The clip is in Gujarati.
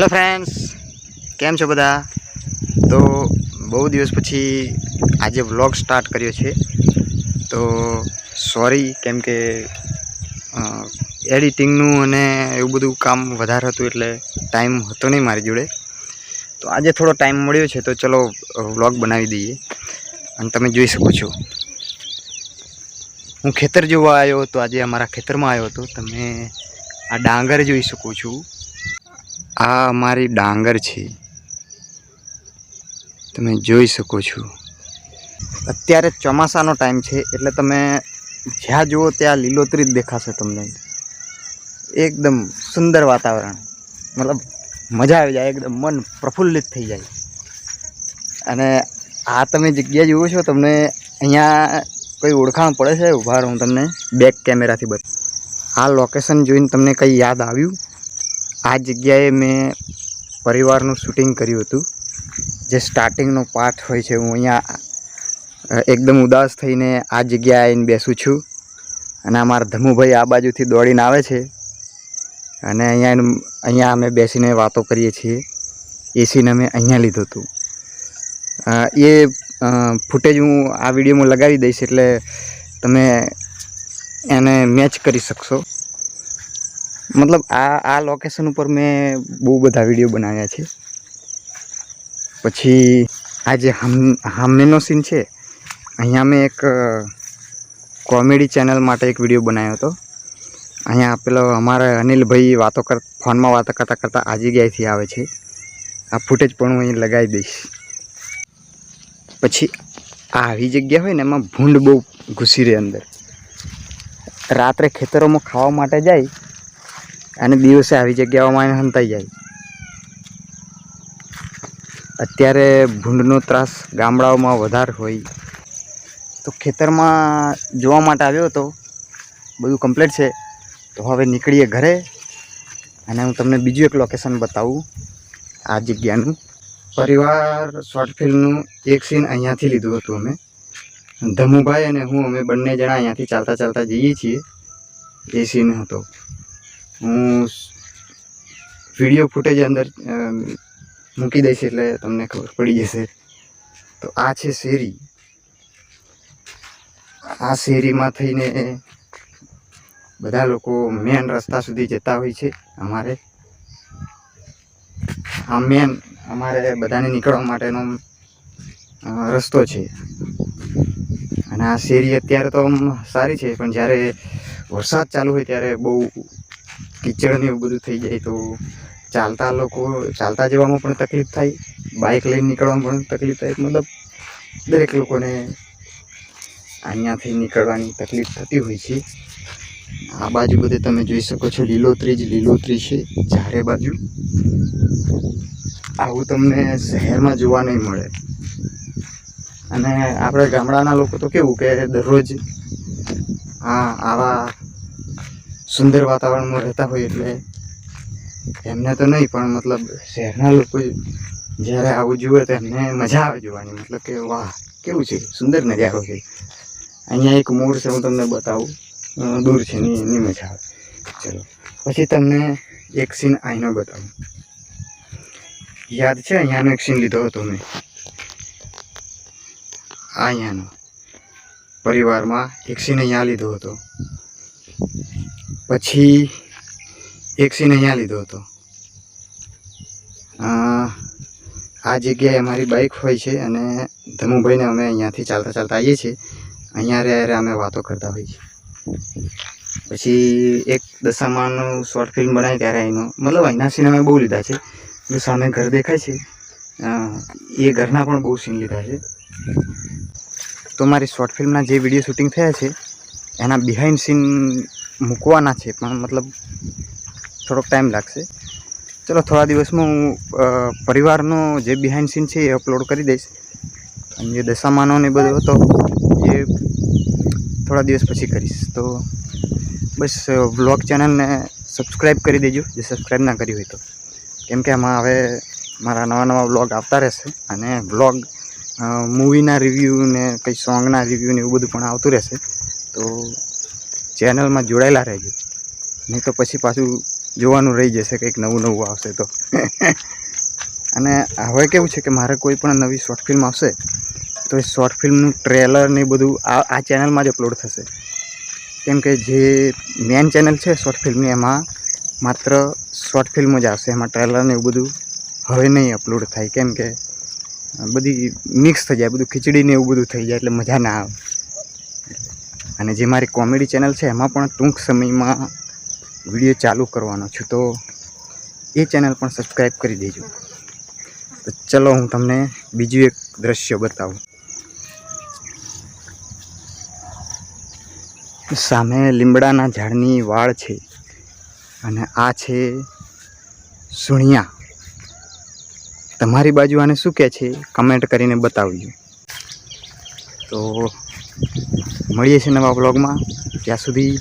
હેલો ફ્રેન્ડ્સ કેમ છો બધા? તો બહુ દિવસ પછી આજે વ્લોગ સ્ટાર્ટ કર્યો છે. તો સોરી કેમ કે એડિટિંગનું અને એવું બધું કામ વધારે હતું એટલે ટાઈમ હતો નહીં મારી જોડે. તો આજે થોડો ટાઈમ મળ્યો છે, તો ચલો વ્લોગ બનાવી દઈએ. અને તમે જોઈ શકો છો. હું ખેતર જોવા આવ્યો હતો, આજે અમારા ખેતરમાં આવ્યો હતો. તમે આ ડાંગર જોઈ શકો છો. આ અમારી ડાંગર છે. તમે જોઈ શકો છો. અત્યારે ચોમાસાનો ટાઈમ છે, એટલે તમે જ્યાં જુઓ ત્યાં લીલોતરી જ દેખાશે તમને. એકદમ સુંદર વાતાવરણ. મતલબ મજા આવી જાય, એકદમ મન પ્રફુલ્લિત થઈ જાય. અને આ તમે જગ્યા જુઓ છો, તમને અહીંયા કોઈ ઓળખાણ પડે છે? ઊભા હું તમને. બેક કેમેરાથી બત આ લોકેશન જોઈને તમને કંઈ યાદ આવ્યું? આ જગ્યાએ મેં પરિવારનું શૂટિંગ કર્યું હતું. જે સ્ટાર્ટિંગનો પાર્ટ હોય છે, હું અહીંયા એકદમ ઉદાસ થઈને આ જગ્યાએ આવીને બેસું છું. અને અમારા ધમુભાઈ આ બાજુથી દોડીને આવે છે. અને અહીંયા અહીંયા અમે બેસીને વાતો કરીએ છીએ. એ સીન અમે અહીંયા લીધું હતું. એ ફૂટેજ હું આ વિડીયોમાં લગાવી દઈશ એટલે તમે એને મેચ કરી શકશો. મતલબ આ આ લોકેશન ઉપર મેં બહુ બધા વીડિયો બનાવ્યા છે. પછી આ જે હમ હામેનો સીન છે, અહીંયા મેં એક કોમેડી ચેનલ માટે એક વીડિયો બનાવ્યો હતો. અહીંયા પેલો અમારા અનિલભાઈ વાતો કર, ફોનમાં વાતો કરતાં કરતાં આ જગ્યાએથી આવે છે. આ ફૂટેજ પણ હું અહીં લગાવી દઈશ. પછી આ આવી જગ્યા હોય ને, એમાં ભૂંડ બહુ ઘૂસી રહે અંદર. રાત્રે ખેતરોમાં ખાવા માટે જાય અને દિવસે આવી જગ્યાઓમાં એને સંતાઈ જાય. અત્યારે ભૂંડનો ત્રાસ ગામડાઓમાં વધારે હોય. તો ખેતરમાં જોવા માટે આવ્યો હતો. બધું કમ્પ્લીટ છે. તો હવે નીકળીએ ઘરે. અને હું તમને બીજું એક લોકેશન બતાવું આ જગ્યાનું. પરિવાર શોર્ટ ફિલ્મનું એક સીન અહીંયાથી લીધું હતું અમે. ધમુભાઈ અને હું, અમે બંને જણા અહીંયાથી ચાલતા ચાલતા જઈએ છીએ. એ સીન હતો. હું વીડિયો ફૂટેજ અંદર મૂકી દઈશ એટલે તમને ખબર પડી જશે. તો આ છે શેરી. આ શેરીમાં થઈને બધા લોકો મેન રસ્તા સુધી જતા હોય છે અમારે. આ મેન અમારે બધાને નીકળવા માટેનો રસ્તો છે. અને આ શેરી અત્યારે તો સારી છે, પણ જ્યારે વરસાદ ચાલુ હોય ત્યારે બહુ કીચડ ને એવું બધું થઈ જાય તો ચાલતા લોકો, ચાલતા જવામાં પણ તકલીફ થાય બાઇક લઈને નીકળવામાં પણ તકલીફ થાય. મતલબ દરેક લોકોને અહીંયાથી નીકળવાની તકલીફ થતી હોય છે. આ બાજુ બધે તમે જોઈ શકો છો, લીલોતરી જ લીલોતરી છે ચારે બાજુ. આવું તમને શહેરમાં જોવા નહીં મળે. અને આપણે ગામડાના લોકો તો કેવું કે દરરોજ આ આવા સુંદર વાતાવરણમાં રહેતા હોય એટલે એમને તો નહીં, પણ મતલબ શહેરના લોકો જ્યારે આવું જુએ તો એમને મજા આવે જોવાની. મતલબ કે વાહ, કેવું છે? સુંદર નજારો છે. અહીંયા એક મોર છે, હું તમને બતાવું. દૂર છે ની એની મજા આવે. ચલો. પછી તમને એક સીન અહીંનો બતાવું. યાદ છે? અહીંયાનો એક સીન લીધો હતો મેં. આ અહીંયાનો. પરિવારમાં એક સીન અહીંયા લીધો હતો. પછી એક સીન અહીંયા લીધો હતો. આ જગ્યાએ અમારી બાઇક હોય છે અને ધમુભાઈને અમે અહીંયાથી ચાલતા ચાલતા આવીએ છીએ. અહીંયા રહ્યા અમે વાતો કરતા હોઈએ છીએ. પછી એક દશામાનું શોર્ટ ફિલ્મ બનાવી ત્યારે અહીંનો, મતલબ અહીંના સીન અમે બહુ લીધા છે. સામે ઘર દેખાય છે એ ઘરના પણ બહુ સીન લીધા છે. તો મારી શોર્ટ ફિલ્મના જે વીડિયો શૂટિંગ થયા છે એના બિહાઇન્ડ સીન મૂકવાના છે, પણ મતલબ થોડોક ટાઈમ લાગશે. ચલો, થોડા દિવસમાં હું પરિવારનો જે બિહાઇન્ડ સીન છે એ અપલોડ કરી દઈશ. અને જે દશામાનો ને બધો હતો, એ થોડા દિવસ પછી કરીશ. તો બસ વ્લોગ ચેનલને સબસ્ક્રાઈબ કરી દેજો, જે સબસ્ક્રાઈબ ના કરી હોય તો. કેમ કે આમાં હવે મારા નવા નવા વ્લોગ આવતા રહેશે અને વ્લોગ મૂવીના રિવ્યૂ ને કંઈ સોંગના રિવ્યૂ ને એવું બધું પણ આવતું રહેશે. તો ચેનલમાં જોડાયેલા રહેજો. નહીં તો પછી પાછું જોવાનું રહી જશે કંઈક નવું નવું આવશે તો. અને હવે કેવું છે કે મારે કોઈ પણ નવી શોર્ટ ફિલ્મ આવશે, તો એ શોર્ટ ફિલ્મનું ટ્રેલર ને બધું આ આ ચેનલમાં જ અપલોડ થશે. કેમ કે જે મેન ચેનલ છે શોર્ટ ફિલ્મની એમાં માત્ર શોર્ટ ફિલ્મ જ આવશે. એમાં ટ્રેલર ને એવું બધું હવે નહીં અપલોડ થાય. કેમ કે બધી મિક્સ થઈ જાય, બધું ખીચડી ને એવું બધું થઈ જાય એટલે મજા ના આવે. અને જે મારી કોમેડી ચેનલ છે, એમાં પણ ટૂંક સમયમાં વીડિયો ચાલુ કરવાનો છું, તો એ ચેનલ પણ સબસ્ક્રાઈબ કરી દેજો. તો ચલો, હું તમને બીજું એક દ્રશ્ય બતાવું. સામે લીમડાના ઝાડની વાળ છે અને આ છે સુણિયા. તમારી બાજુ આને શું કહે છે? કમેન્ટ કરીને બતાવજો. તો મળીએ છીએ નવા બ્લોગમાં ત્યાં સુધી